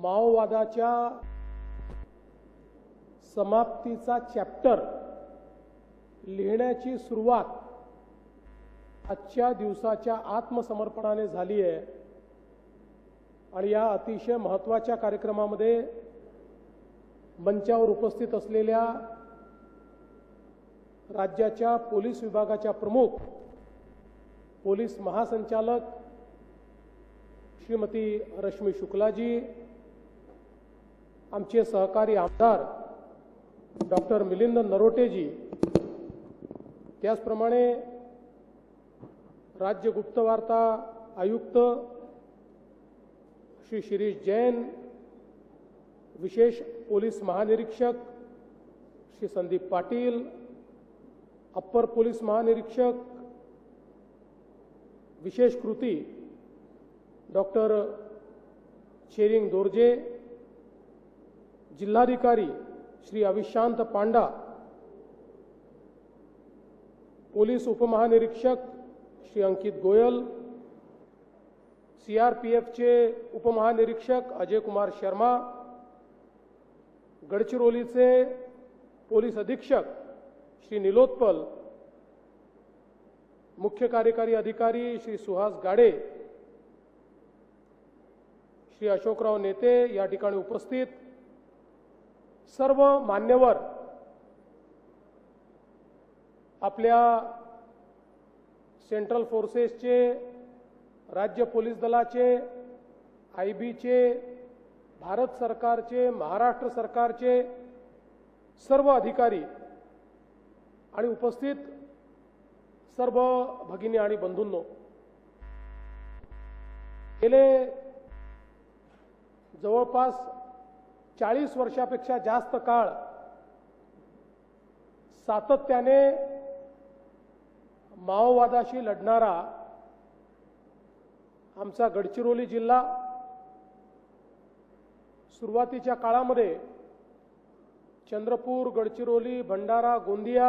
माओवादाच्या समाप्तीचा chapter लिहिण्याची सुरुवात आजच्या दिवसाच्या आत्मसमर्पणाने झाली आहे. आणि या अतिशय महत्त्वाच्या कार्यक्रमामध्ये मंचावर उपस्थित असलेल्या राज्याच्या पोलीस विभागाच्या प्रमुख पोलीस महासंचालक श्रीमती रश्मी शुक्लाजी आमचे सहकारी आमदार डॉक्टर मिलिंद नरोटेजी त्याचप्रमाणे राज्य गुप्तवार्ता आयुक्त श्री शिरीष जैन विशेष पोलीस महानिरीक्षक श्री संदीप पाटील अप्पर पोलीस महानिरीक्षक विशेष कृती डॉक्टर शेरिंग दोर्जे जिल्हाधिकारी श्री अविशांत पांडा पोलीस उपमहानिरीक्षक श्री अंकित गोयल सीआरपीएफचे उपमहानिरीक्षक अजय कुमार शर्मा गडचिरोलीचे पोलीस अधीक्षक श्री निलोत्पल मुख्य कार्यकारी अधिकारी श्री सुहास गाडे श्री अशोकराव नेते या ठिकाणी उपस्थित सर्व मान्यवर आपल्या सेंट्रल फोर्सेसचे राज्य पोलीस दलाचे आय बीचे भारत सरकारचे महाराष्ट्र सरकारचे सर्व अधिकारी आणि उपस्थित सर्व भगिनी आणि बंधूंनो गेले जवळपास चाळीस वर्षापेक्षा जास्त काळ सातत्याने माओवादाशी लढणारा आमचा गडचिरोली जिल्हा सुरुवातीच्या काळामध्ये चंद्रपूर गडचिरोली भंडारा गोंदिया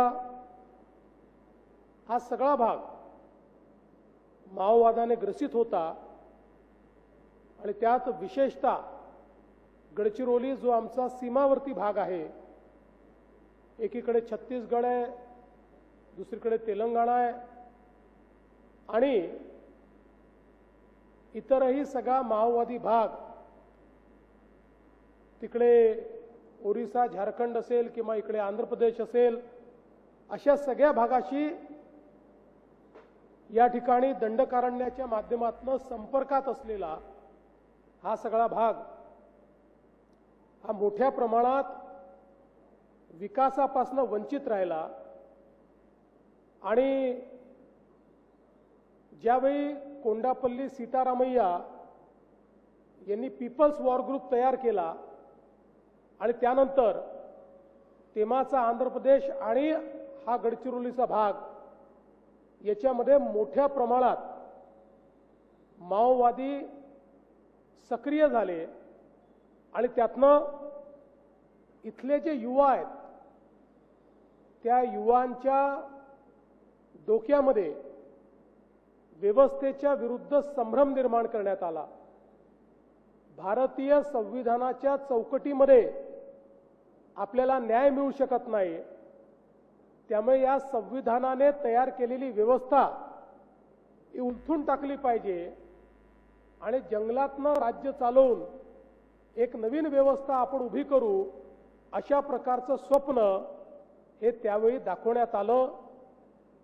हा सगळा भाग माओवादाने ग्रसित होता आणि त्यात विशेषतः गडचिरोली जो आमचा सीमावर्ती भाग आहे एकीकडे छत्तीसगड आहे दुसरीकडे तेलंगणा आहे आणि इतरही सगळा माओवादी भाग तिकडे ओरिसा झारखंड असेल किंवा इकडे आंध्र प्रदेश असेल अशा सगळ्या भागाशी या ठिकाणी दंडकारण्याच्या माध्यमातून संपर्कात असलेला हा सगळा भाग हा मोठ्या प्रमाणात विकासापासून वंचित राहिला. आणि ज्यावेळी कोंडापल्ली सीतारामय्या यांनी पीपल्स वॉर ग्रुप तयार केला आणि त्यानंतर तेमाचा आंध्र प्रदेश आणि हा गडचिरोलीचा भाग याच्यामध्ये मोठ्या प्रमाणात माओवादी सक्रिय झाले. आणि त्यातनं इथले जे युवा आहेत त्या युवांच्या डोक्यामध्ये व्यवस्थेच्या विरुद्ध संभ्रम निर्माण करण्यात आला. भारतीय संविधानाच्या चौकटीमध्ये आपल्याला न्याय मिळू शकत नाही त्यामुळे या संविधानाने तयार केलेली व्यवस्था ही उलथून टाकली पाहिजे आणि जंगलातनं राज्य चालवून एक नवीन व्यवस्था आपण उभी करू अशा प्रकारचं स्वप्न हे त्यावेळी दाखवण्यात आलं.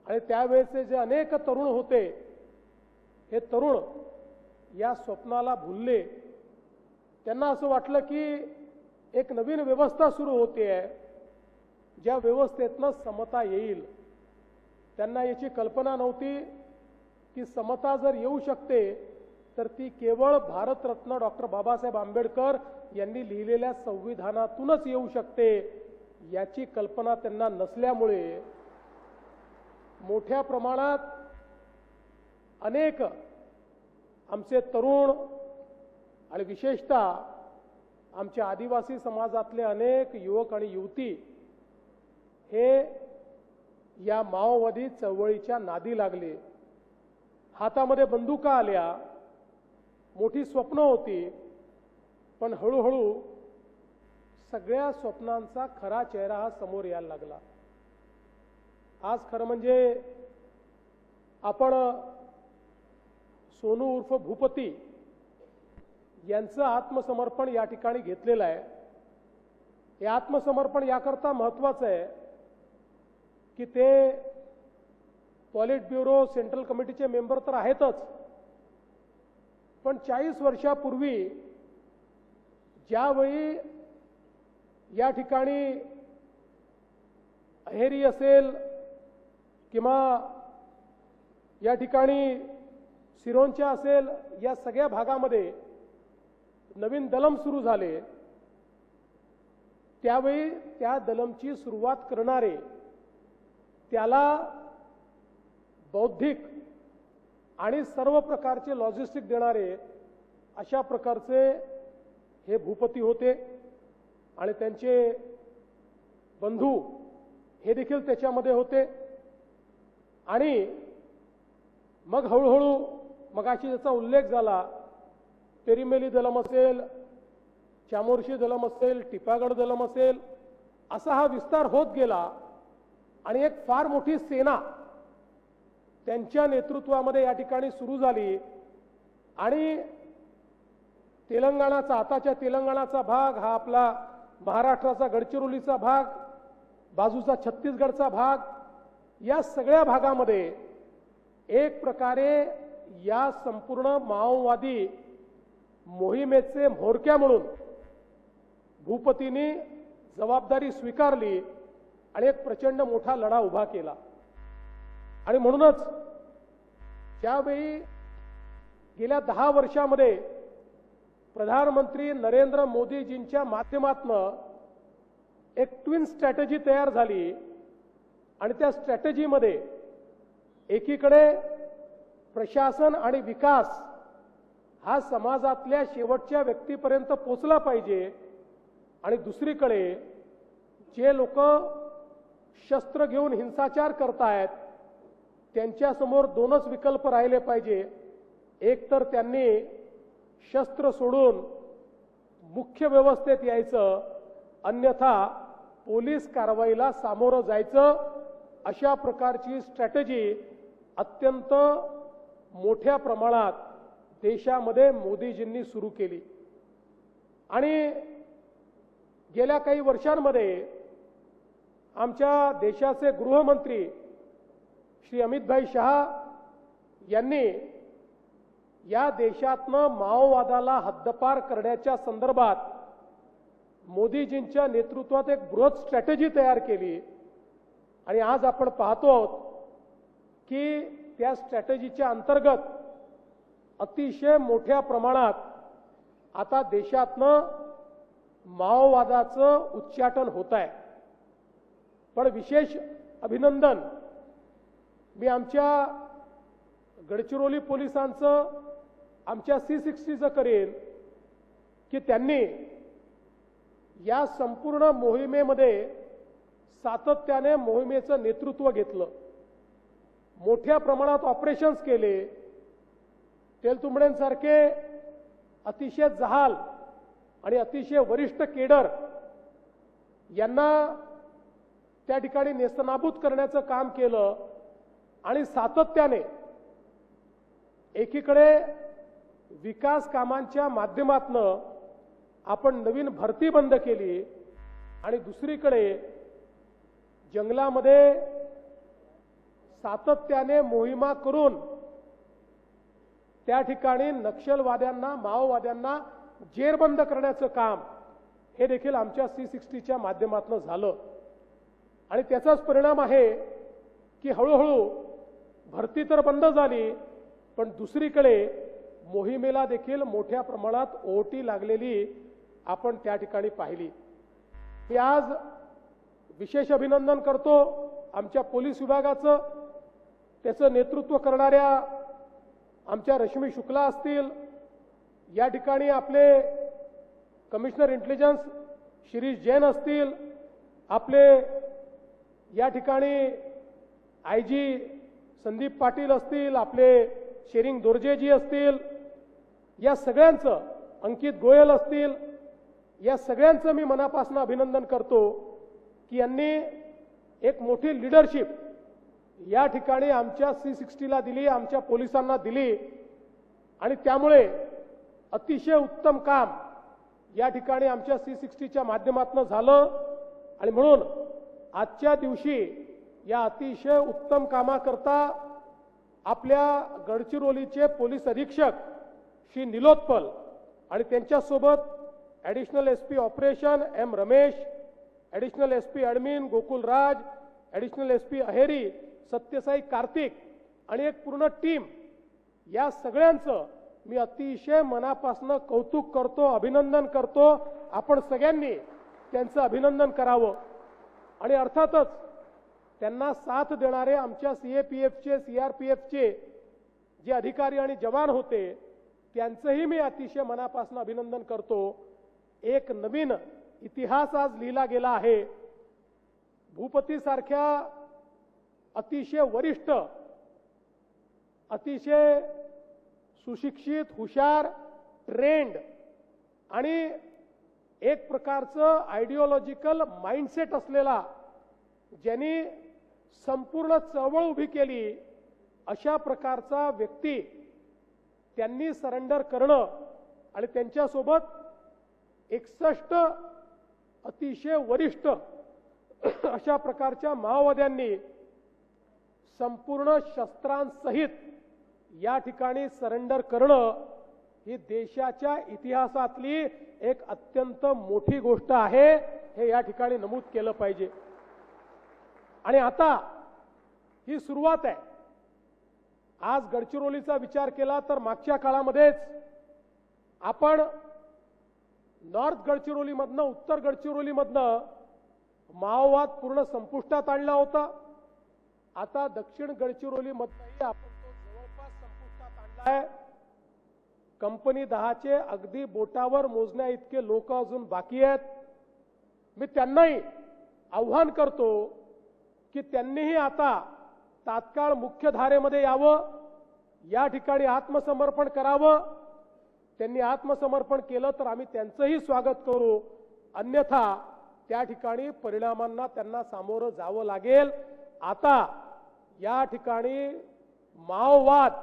आणि त्यावेळेचे जे अनेक तरुण होते हे तरुण या स्वप्नाला भुलले. त्यांना असं वाटलं की एक नवीन व्यवस्था सुरू होते. आहे ज्या व्यवस्थेतनं समता येईल. त्यांना याची कल्पना नव्हती की समता जर येऊ शकते तर ती केवळ भारतरत्न डॉक्टर बाबासाहेब आंबेडकर यांनी लिहिलेल्या संविधानातूनच येऊ शकते याची कल्पना त्यांना नसल्यामुळे मोठ्या प्रमाणात अनेक आमचे तरुण आणि विशेषतः आमच्या आदिवासी समाजातले अनेक युवक आणि युवती हे या माओवादी चळवळीच्या नादी लागले. हातामध्ये बंदुका आल्या. मोठी स्वप्न होती पण हळूहळू सगळ्या स्वप्नांचा खरा चेहरा हा समोर यायला लागला. आज खरं म्हणजे आपण सोनू उर्फ भूपती यांचं आत्मसमर्पण या ठिकाणी घेतलेलं आहे. हे आत्मसमर्पण याकरता महत्वाचं आहे की ते पॉलिट ब्युरो सेंट्रल कमिटीचे मेंबर तर आहेतच. पण चाळीस वर्षापूर्वी ज्यावेळी या ठिकाणी अहेरी असेल किंवा या ठिकाणी सिरोंच्या असेल या सगळ्या भागामध्ये नवीन दलम सुरू झाले. त्यावेळी त्या दलमची सुरुवात करणारे त्याला बौद्धिक आणि सर्व प्रकारचे लॉजिस्टिक देणारे अशा प्रकारचे हे भूपती होते आणि त्यांचे बंधू हे देखील त्याच्यामध्ये होते. आणि मग हळूहळू मगाशी ज्याचा उल्लेख झाला पेरिमेली दलम असेल चामोर्शी दलम असेल टिपागड दलम असेल असा हा विस्तार होत गेला आणि एक फार मोठी सेना त्यांच्या नेतृत्वामध्ये या ठिकाणी सुरू झाली. आणि तेलंगणाचा आताच्या तेलंगणाचा भाग हा आपला महाराष्ट्राचा गडचिरोलीचा भाग बाजूचा छत्तीसगडचा भाग या सगळ्या भागामध्ये एक प्रकारे या संपूर्ण माओवादी मोहिमेचे म्होरक्या म्हणून भूपतींनी जबाबदारी स्वीकारली आणि एक प्रचंड मोठा लढा उभा केला. आणि म्हणूनच त्यावेळी गेल्या दहा वर्षामध्ये प्रधानमंत्री नरेंद्र मोदीजींच्या माध्यमातनं एक ट्विन स्ट्रॅटेजी तयार झाली आणि त्या स्ट्रॅटेजीमध्ये एकीकडे प्रशासन आणि विकास हा समाजातल्या शेवटच्या व्यक्तीपर्यंत पोचला पाहिजे आणि दुसरीकडे जे लोक शस्त्र घेऊन हिंसाचार करतायत त्यांच्यासमोर दोनच विकल्प राहिले पाहिजे. एक तर त्यांनी शस्त्र सोडून मुख्य व्यवस्थेत यायचं अन्यथा पोलीस कारवाईला सामोरं जायचं. अशा प्रकारची स्ट्रॅटेजी अत्यंत मोठ्या प्रमाणात देशामध्ये मोदीजींनी सुरू केली. आणि गेल्या काही वर्षांमध्ये आमच्या देशाचे गृहमंत्री श्री अमितभाई शहा यांनी या देशातनं माओवादाला हद्दपार करण्याच्या संदर्भात मोदीजींच्या नेतृत्वात एक बृहत स्ट्रॅटेजी तयार केली. आणि आज आपण पाहतो आहोत की त्या स्ट्रॅटेजीच्या अंतर्गत अतिशय मोठ्या प्रमाणात आता देशातनं माओवादाचं उच्चाटन होत आहे. पण विशेष अभिनंदन मी आमच्या गडचिरोली पोलिसांचं आमच्या सी सिक्स्टीचं करेन की त्यांनी या संपूर्ण मोहिमेमध्ये सातत्याने मोहिमेचं नेतृत्व घेतलं. मोठ्या प्रमाणात ऑपरेशन्स केले. तेलतुंबड्यांसारखे अतिशय जहाल आणि अतिशय वरिष्ठ केडर यांना त्या ठिकाणी नेस्तनाबूत करण्याचं काम केलं. आणि सातत्याने एकीकडे विकास कामांच्या माध्यमातनं आपण नवीन भरती बंद केली आणि दुसरीकडे जंगलामध्ये सातत्याने मोहिमा करून त्या ठिकाणी नक्षलवाद्यांना माओवाद्यांना जेरबंद करण्याचं काम हे देखील आमच्या सी सिक्स्टीच्या माध्यमातून झालं. आणि त्याचाच परिणाम आहे की हळूहळू भरती तर बंद झाली पण दुसरीकडे मोहिमेला देखील मोठ्या प्रमाणात ओटी लागलेली आपण त्या ठिकाणी पाहिली. मी आज विशेष अभिनंदन करतो आमच्या पोलीस विभागाचं. त्याचं नेतृत्व करणाऱ्या आमच्या रश्मी शुक्ला असतील. या ठिकाणी आपले कमिशनर इंटेलिजन्स शिरीष जैन असतील. आपले या ठिकाणी आय जी संदीप पाटील असतील आपले शेरिंग दोर्जेजी असतील या सगळ्यांचं अंकित गोयल असतील या सगळ्यांचं मी मनापासून अभिनंदन करतो की यांनी एक मोठी लिडरशिप या ठिकाणी आमच्या सी सिक्स्टीला दिली आमच्या पोलिसांना दिली. आणि त्यामुळे अतिशय उत्तम काम या ठिकाणी आमच्या सी सिक्स्टीच्या माध्यमातून झालं. आणि म्हणून आजच्या दिवशी या अतिशय उत्तम कामाकरता आपल्या गडचिरोलीचे पोलीस अधीक्षक श्री निलोत्पल आणि त्यांच्यासोबत additional S P operation M Ramesh additional S P admin Gokul Raj additional S P Aheri Satyasai Karthik आणि एक पूर्ण टीम. या सगळ्यांचं मी अतिशय मनापासनं कौतुक करतो अभिनंदन करतो. आपण सगळ्यांनी त्यांचं अभिनंदन करावं. आणि अर्थातच त्यांना साथ देणारे आमच्या सी ए पी एफचे सी आर पी एफचे जे अधिकारी आणि जवान होते त्यांचंही मी अतिशय मनापासून अभिनंदन करतो. एक नवीन इतिहास आज लिहिला गेला आहे. भूपतीसारख्या अतिशय वरिष्ठ अतिशय सुशिक्षित हुशार ट्रेंड आणि एक प्रकारचं आयडिओलॉजिकल माइंडसेट असलेला ज्यांनी संपूर्ण चळवळ उभी केली अशा प्रकारचा व्यक्ती त्यांनी सरेंडर करणं आणि त्यांच्यासोबत एकसष्ट अतिशय वरिष्ठ अशा प्रकारच्या माओवाद्यांनी संपूर्ण शस्त्रांसहित या ठिकाणी सरेंडर करणं ही देशाच्या इतिहासातली एक अत्यंत मोठी गोष्ट आहे हे या ठिकाणी नमूद केलं पाहिजे. आणि आता ही सुरुवात आहे. आज गडचिरोलीचा विचार केला तर मागच्या काळामध्येच आपण नॉर्थ गडचिरोलीमधनं उत्तर गडचिरोलीमधनं माओवाद पूर्ण संपुष्टात आणला होता. आता दक्षिण गडचिरोलीमधनंही आपण तो जवळपास संपुष्टात आणलाय कंपनी दहाचे अगदी बोटावर मोजण्या इतके लोक अजून बाकी आहेत. मी त्यांनाही आव्हान करतो की त्यांनीही आता तात्काळ मुख्यधारेमध्ये यावं या ठिकाणी आत्मसमर्पण करावं. त्यांनी आत्मसमर्पण केलं तर आम्ही त्यांचंही स्वागत करू. अन्यथा त्या ठिकाणी परिणामांना त्यांना सामोरं जावं लागेल. आता या ठिकाणी माओवाद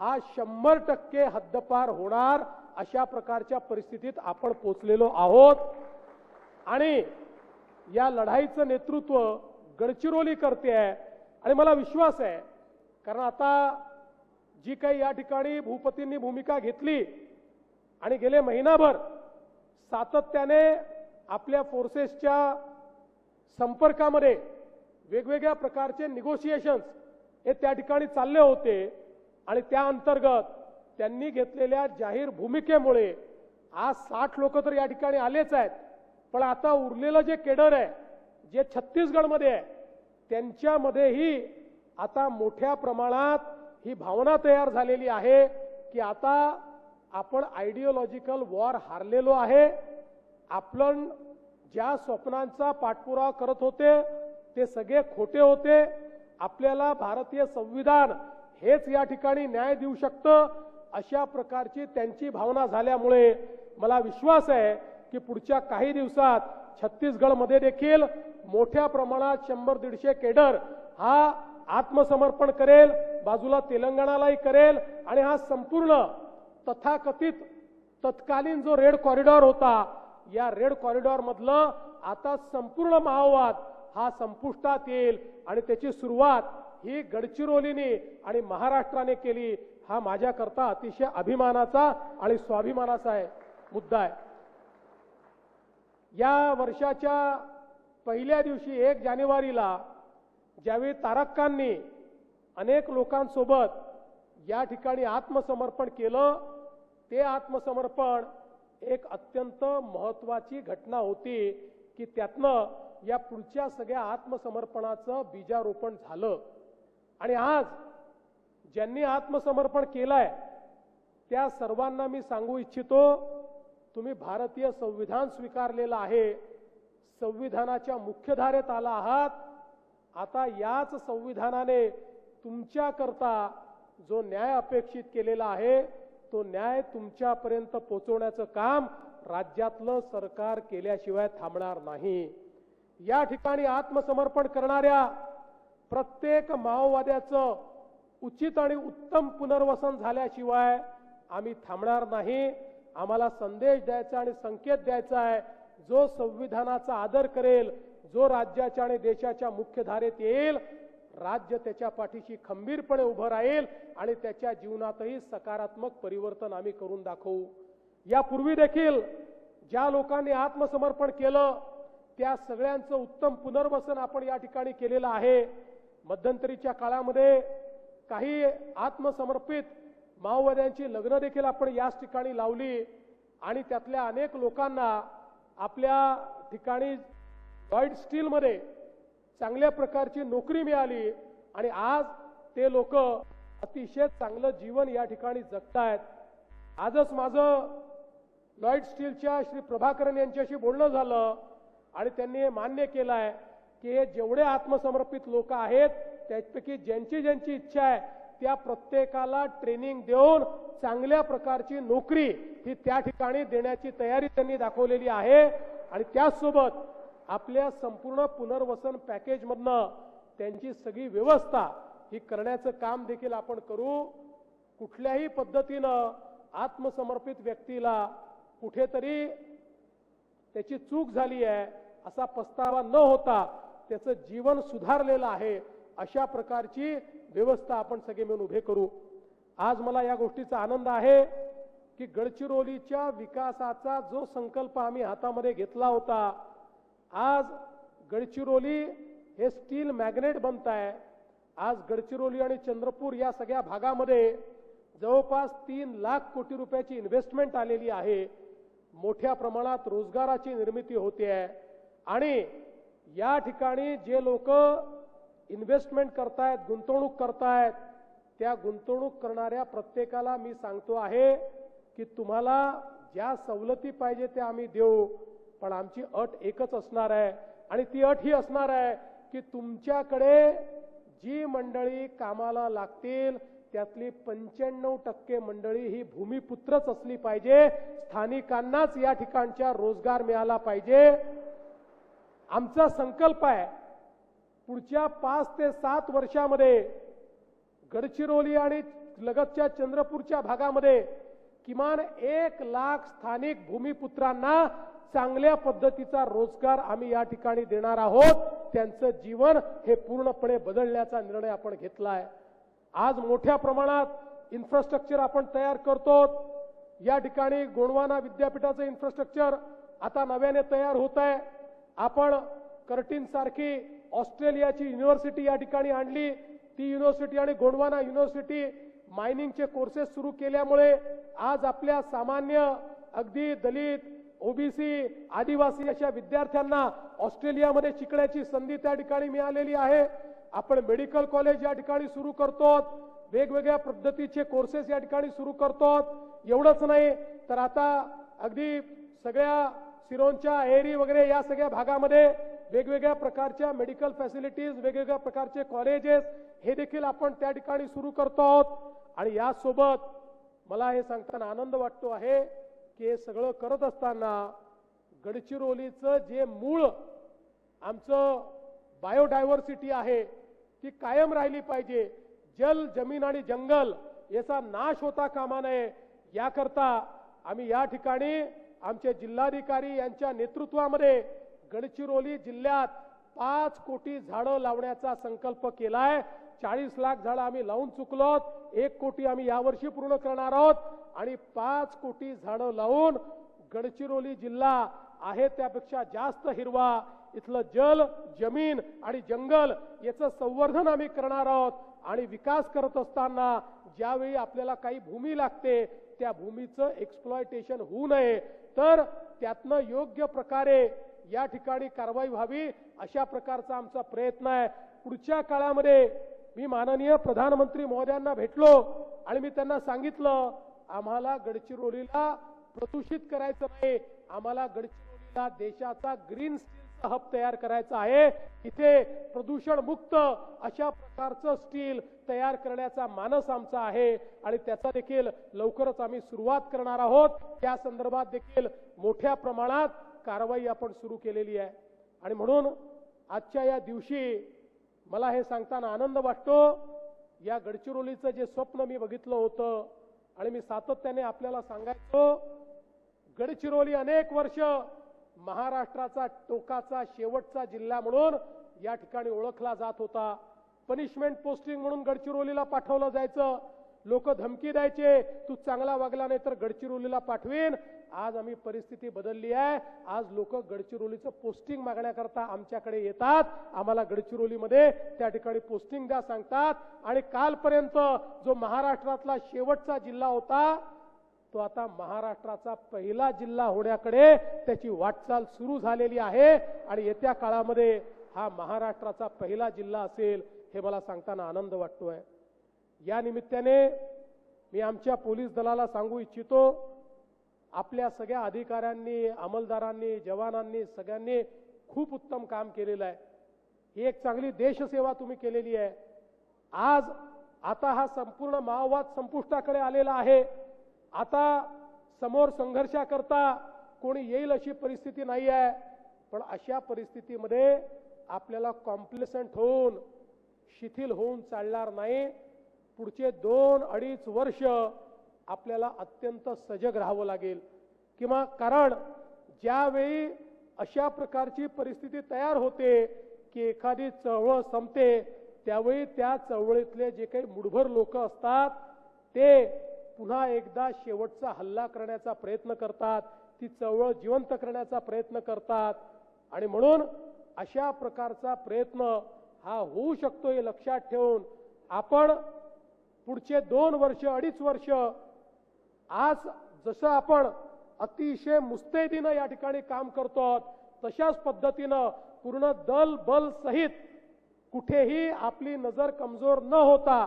हा शंभर टक्के हद्दपार होणार अशा प्रकारच्या परिस्थितीत आपण पोचलेलो आहोत. आणि या लढाईचं नेतृत्व गडचिरोली करते आहे. आणि मला विश्वास आहे कारण आता जी काही या ठिकाणी भूपतींनी भूमिका घेतली आणि गेले महिनाभर सातत्याने आपल्या फोर्सेसच्या संपर्कामध्ये वेगवेगळ्या प्रकारचे निगोशिएशन्स हे त्या ठिकाणी चालले होते. आणि त्या अंतर्गत त्यांनी घेतलेल्या जाहीर भूमिकेमुळे आज साठ लोक तर या ठिकाणी आलेच आहेत. पण आता उरलेलं जे केडर आहे जे छत्तीसगडमध्ये आहे त्यांच्यामध्येही आता मोठ्या प्रमाणात ही भावना तयार झालेली आहे की आता आपण आयडिओलॉजिकल वॉर हारलेलो आहे. आपण ज्या स्वप्नांचा पाठपुरावा करत होते ते सगळे खोटे होते. आपल्याला भारतीय संविधान हेच या ठिकाणी न्याय देऊ शकतं अशा प्रकारची त्यांची भावना झाल्यामुळे मला विश्वास आहे की पुढच्या काही दिवसात छत्तीसगडमध्ये देखील मोठ्या प्रमाणात शंभर दीडशे केडर हा आत्मसमर्पण करेल बाजूला तेलंगणालाही करेल आणि हा संपूर्ण तथाकथित तत्कालीन जो रेड कॉरिडॉर होता या रेड कॉरिडॉर मधलं आता संपूर्ण माओवाद हा संपुष्टात येईल आणि त्याची सुरुवात ही गडचिरोलीने आणि महाराष्ट्राने केली हा माझ्याकरता अतिशय अभिमानाचा आणि स्वाभिमानाचा आहे मुद्दा आहे. या वर्षाच्या पहिल्या दिवशी एक जानेवारीला ज्यावेळी तारक्कांनी अनेक लोकांसोबत या ठिकाणी आत्मसमर्पण केलं ते आत्मसमर्पण एक अत्यंत महत्वाची घटना होती की त्यातनं या पुढच्या सगळ्या आत्मसमर्पणाचं बीजारोपण झालं. आणि आज ज्यांनी आत्मसमर्पण केलंय त्या सर्वांना मी सांगू इच्छितो तुम्ही भारतीय संविधान स्वीकारलेलं आहे. संविधानाच्या मुख्यधारेत आला आहात आता याच संविधानाने तुमच्याकरता जो न्याय अपेक्षित केलेला आहे तो न्याय तुमच्यापर्यंत पोहोचवण्याचं काम राज्यातलं सरकार केल्याशिवाय थांबणार नाही. या ठिकाणी आत्मसमर्पण करणाऱ्या प्रत्येक माओवाद्याचं उचित आणि उत्तम पुनर्वसन झाल्याशिवाय आम्ही थांबणार नाही. आम्हाला संदेश द्यायचा आणि संकेत द्यायचा आहे जो संविधानाचा आदर करेल जो राज्याच्या आणि देशाच्या मुख्यधारेत येईल राज्य त्याच्या पाठीशी खंबीरपणे उभं राहील आणि त्याच्या जीवनातही सकारात्मक परिवर्तन आम्ही करून दाखवू. यापूर्वी देखील ज्या लोकांनी आत्मसमर्पण केलं त्या सगळ्यांचं उत्तम पुनर्वसन आपण या ठिकाणी केलेलं आहे. मध्यंतरीच्या काळामध्ये काही आत्मसमर्पित माओवाद्यांची लग्न देखील आपण याच ठिकाणी लावली आणि त्यातल्या अनेक लोकांना आपल्या ठिकाणी लॉईड स्टीलमध्ये चांगल्या प्रकारची नोकरी मिळाली आणि आज ते लोक अतिशय चांगलं जीवन या ठिकाणी जगतायत. आजच माझं लॉईड स्टीलच्या श्री प्रभाकरन यांच्याशी बोलणं झालं आणि त्यांनी हे मान्य केलं आहे की हे जेवढे आत्मसमर्पित लोक आहेत त्यापैकी ज्यांची ज्यांची इच्छा आहे त्या प्रत्येकाला ट्रेनिंग देऊन चांगल्या प्रकारची नोकरी ही त्या ठिकाणी देण्याची तयारी त्यांनी दाखवलेली आहे. आणि त्याचसोबत आपल्या संपूर्ण पुनर्वसन पॅकेजमधनं त्यांची सगळी व्यवस्था ही करण्याचं काम देखील आपण करू. कुठल्याही पद्धतीनं आत्मसमर्पित व्यक्तीला कुठेतरी त्याची चूक झाली आहे असा पस्तावा न होता त्याचं जीवन सुधारलेलं आहे अशा प्रकारची व्यवस्था आपण सगळे मिळून उभे करू. आज मला या गोष्टीचा आनंद आहे की गडचिरोलीच्या विकासाचा जो संकल्प आम्ही हातामध्ये घेतला होता आज गडचिरोली हे स्टील मॅग्नेट बनत आहे. आज गडचिरोली आणि चंद्रपूर या सगळ्या भागामध्ये जवळपास तीन लाख कोटी रुपयाची इन्व्हेस्टमेंट आलेली आहे. मोठ्या प्रमाणात रोजगाराची निर्मिती होते आहे. आणि या ठिकाणी जे लोक इन्व्हेस्टमेंट करतायत गुंतवणूक करतायत त्या गुंतवणूक करणाऱ्या प्रत्येकाला मी सांगतो आहे की तुम्हाला ज्या सवलती पाहिजे त्या आम्ही देऊ पण आमची अट एकच असणार आहे. आणि ती अट ही असणार आहे की तुमच्याकडे जी मंडळी कामाला लागतील त्यातली पंच्याण्णव टक्के मंडळी ही भूमिपुत्रच असली पाहिजे स्थानिकांनाच या ठिकाणच्या रोजगार मिळाला पाहिजे. आमचा संकल्प आहे पुढच्या पाच ते सात वर्षामध्ये गडचिरोली आणि लगतच्या चंद्रपूरच्या भागामध्ये किमान एक लाख स्थानिक भूमिपुत्रांना चांगल्या पद्धतीचा रोजगार आम्ही या ठिकाणी देणार आहोत. त्यांचं जीवन हे पूर्णपणे बदलण्याचा निर्णय आपण घेतला आहे आज मोठ्या प्रमाणात इन्फ्रास्ट्रक्चर आपण तयार करतो या ठिकाणी गोंडवाना विद्यापीठाचं इन्फ्रास्ट्रक्चर आता नव्याने तयार होत आहे आपण कर्टीनसारखी ऑस्ट्रेलियाची युनिव्हर्सिटी या ठिकाणी आणली. ती युनिव्हर्सिटी आणि गोंडवाना युनिव्हर्सिटी मायनिंगचे कोर्सेस सुरू केल्यामुळे आज आपल्या सामान्य अगदी दलित ओबीसी आदिवासी अशा विद्यार्थ्यांना ऑस्ट्रेलियामध्ये शिकण्याची संधी त्या ठिकाणी मिळालेली आहे. आपण मेडिकल कॉलेज या ठिकाणी सुरू करतो वेगवेगळ्या पद्धतीचे कोर्सेस या ठिकाणी सुरू करतो एवढंच नाही तर आता अगदी सगळ्या सिरोंच्या एरी वगैरे या सगळ्या भागामध्ये वेगवेगळ्या प्रकारच्या मेडिकल फॅसिलिटीज वेगवेगळ्या प्रकारचे कॉलेजेस हे देखील आपण त्या ठिकाणी सुरू करतो आहोत. आणि यासोबत मला हे सांगताना आनंद वाटतो आहे की हे सगळं करत असताना गडचिरोलीचं जे मूळ आमचं बायोडायव्हर्सिटी आहे ती कायम राहिली पाहिजे. जल जमीन आणि जंगल याचा नाश होता कामा नये. याकरता आम्ही या ठिकाणी आमचे जिल्हाधिकारी यांच्या नेतृत्वामध्ये गडचिरोली जिल्ह्यात पाच कोटी झाडं लावण्याचा संकल्प केलाय. चाळीस लाख झाडं आम्ही लावून चुकलो एक कोटी आम्ही यावर्षी पूर्ण करणार आहोत. आणि पाच कोटी झाडं लावून गडचिरोली जिल्हा आहे त्यापेक्षा जास्त हिरवा. इथलं जल जमीन आणि जंगल याचं संवर्धन आम्ही करणार आहोत. आणि विकास करत असताना ज्यावेळी आपल्याला काही भूमी लागते त्या भूमीचं एक्सप्लॉयटेशन होऊ नये. तर त्यातनं योग्य प्रकारे या ठिकाणी कारवाई व्हावी अशा प्रकारचा आमचा प्रयत्न आहे. पुढच्या काळामध्ये मी माननीय प्रधानमंत्री महोदयांना भेटलो आणि मी त्यांना सांगितलं आम्हाला गडचिरोलीला प्रदूषित करायचं नाही. आम्हाला गडचिरोलीला देशाचा ग्रीन स्टीलचा हब तयार करायचा आहे. इथे प्रदूषण मुक्त अशा प्रकारचं स्टील तयार करण्याचा मानस आमचा आहे आणि त्याचा देखील लवकरच आम्ही सुरुवात करणार आहोत. त्या संदर्भात देखील मोठ्या प्रमाणात कारवाई आपण सुरू केलेली आहे. आणि म्हणून आजच्या या दिवशी मला हे सांगताना आनंद वाटतो. या गडचिरोलीचं जे स्वप्न मी बघितलं होतं आणि मी सातत्याने आपल्याला सांगायचो गडचिरोली अनेक वर्ष महाराष्ट्राचा टोकाचा शेवटचा जिल्हा म्हणून या ठिकाणी ओळखला जात होता. पनिशमेंट पोस्टिंग म्हणून गडचिरोलीला पाठवलं जायचं. लोक धमकी द्यायचे तू चांगला वागला नाही तर गडचिरोलीला पाठवीन. आज आम्ही परिस्थिती बदलली आहे. आज लोक गडचिरोलीचं पोस्टिंग मागण्याकरता आमच्याकडे येतात. आम्हाला गडचिरोलीमध्ये त्या ठिकाणी पोस्टिंग द्या सांगतात. आणि कालपर्यंत जो महाराष्ट्रातला शेवटचा जिल्हा होता तो आता महाराष्ट्राचा पहिला जिल्हा होण्याकडे त्याची वाटचाल सुरू झालेली आहे. आणि येत्या काळामध्ये हा महाराष्ट्राचा पहिला जिल्हा असेल हे मला सांगताना आनंद वाटतोय. या निमित्ताने मी आमच्या पोलीस दलाला सांगू इच्छितो आपल्या सगळ्या अधिकाऱ्यांनी अंमलदारांनी जवानांनी सगळ्यांनी खूप उत्तम काम केलेलं आहे. ही एक चांगली देशसेवा तुम्ही केलेली आहे. आज आता हा संपूर्ण माओवाद संपुष्टाकडे आलेला आहे. आता समोर संघर्षाकरता कोणी येईल अशी परिस्थिती नाही आहे. पण अशा परिस्थितीमध्ये आपल्याला कॉम्प्लेसंट होऊन शिथिल होऊन चालणार नाही. पुढचे दोन अडीच वर्ष आपल्याला अत्यंत सजग राहावं लागेल. किंवा कारण ज्यावेळी अशा प्रकारची परिस्थिती तयार होते की एखादी चळवळ संपते त्यावेळी त्या चळवळीतले जे काही मुठभर लोक असतात ते पुन्हा एकदा शेवटचा हल्ला करण्याचा प्रयत्न करतात ती चळवळ जिवंत करण्याचा प्रयत्न करतात. आणि म्हणून अशा प्रकारचा प्रयत्न हा होऊ शकतो हे लक्षात ठेवून आपण पुढचे दोन वर्ष अडीच वर्ष आज जसं आपण अतिशय मुस्तैदीनं या ठिकाणी काम करतो आहोत, तशाच पद्धतीनं पूर्ण दल बल सहित कुठेही आपली नजर कमजोर न होता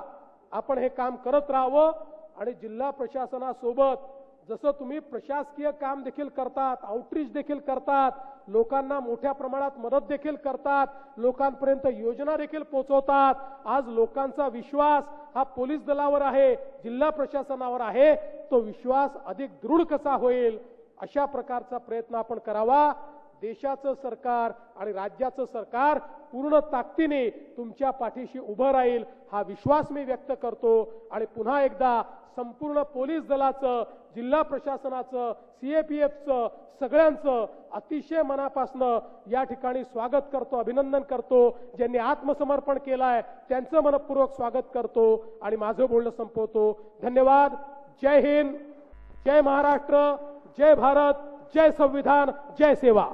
आपण हे काम करत राहावं आणि जिल्हा प्रशासनासोबत जसं तुम्ही प्रशासकीय काम देखील करतात आउटरीच देखील करतात लोकांना मोठ्या प्रमाणात मदत देखील करतात लोकांपर्यंत योजना देखील पोहोचवतात आज लोकांचा विश्वास हा पोलीस दलावर आहे जिल्हा प्रशासनावर आहे तो विश्वास अधिक दृढ कसा होईल अशा प्रकारचा प्रयत्न आपण करावा. देशाचं सरकार आणि राज्याचं सरकार पूर्ण ताकदीने तुमच्या पाठीशी उभं राहील हा विश्वास मी व्यक्त करतो. आणि पुन्हा एकदा संपूर्ण पोलीस दलाचं जिल्हा प्रशासनाचं सीएपीएफचं सगळ्यांचं अतिशय मनापासनं या ठिकाणी स्वागत करतो अभिनंदन करतो. ज्यांनी आत्मसमर्पण केलंय त्यांचं मनपूर्वक स्वागत करतो आणि माझं बोलणं संपवतो. धन्यवाद. जय हिंद. जय महाराष्ट्र. जय भारत. जय संविधान. जय सेवा.